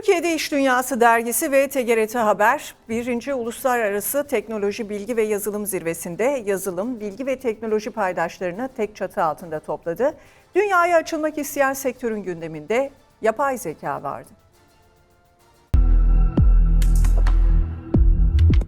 Türkiye'de İş Dünyası dergisi ve TGRT Haber 1. Uluslararası Teknoloji Bilgi ve Yazılım Zirvesi'nde yazılım, bilgi ve teknoloji paydaşlarını tek çatı altında topladı. Dünyaya açılmak isteyen sektörün gündeminde yapay zeka vardı.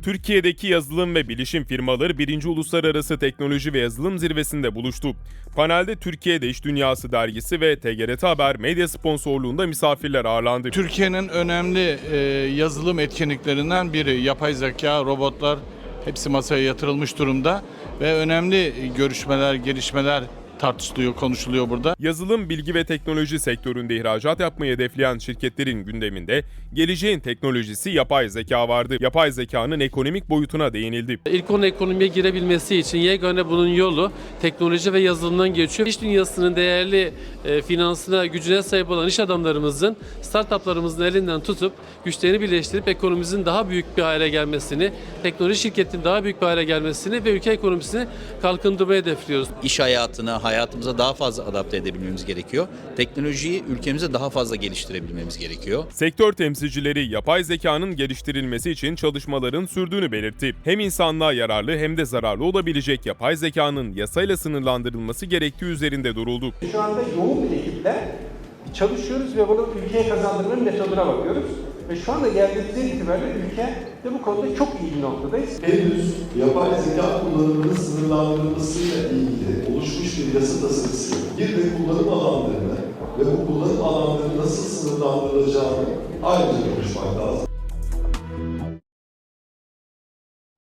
Türkiye'deki yazılım ve bilişim firmaları 1. Uluslararası Teknoloji ve Yazılım Zirvesi'nde buluştu. Panelde Türkiye'de İş Dünyası dergisi ve TGRT Haber medya sponsorluğunda misafirler ağırlandı. Türkiye'nin önemli e, yazılım etkinliklerinden biri yapay zeka, robotlar hepsi masaya yatırılmış durumda ve önemli görüşmeler, gelişmeler tartışılıyor, konuşuluyor burada. Yazılım, bilgi ve teknoloji sektöründe ihracat yapmayı hedefleyen şirketlerin gündeminde geleceğin teknolojisi yapay zeka vardı. Yapay zekanın ekonomik boyutuna değinildi. İlk onun ekonomiye girebilmesi için yegane bunun yolu teknoloji ve yazılımdan geçiyor. İş dünyasının değerli e, finansına, gücüne sahip olan iş adamlarımızın, startuplarımızın elinden tutup güçlerini birleştirip ekonomimizin daha büyük bir hale gelmesini, teknoloji şirketinin daha büyük bir hale gelmesini ve ülke ekonomisini kalkındırmayı hedefliyoruz. iş hayatına, hayatımıza daha fazla adapte edebilmemiz gerekiyor. Teknolojiyi ülkemize daha fazla geliştirebilmemiz gerekiyor. Sektör temsilcileri yapay zekanın geliştirilmesi için çalışmaların sürdüğünü belirtti. Hem insanlığa yararlı hem de zararlı olabilecek yapay zekanın yasayla sınırlandırılması gerektiği üzerinde duruldu. Şu anda yoğun bir ekiple çalışıyoruz ve bunu ülkeye kazandırmanın metoduna bakıyoruz. Ve şu anda geldiğimizden itibaren ülke de bu konuda çok iyi bir noktadayız. henüz yapay zeka kullanımının sınırlandırılmasıyla ilgili oluşmuş bir de kullanım alanlarını ve bu kullanım alanlarının nasıl sınırlandırılacağını ayrıca.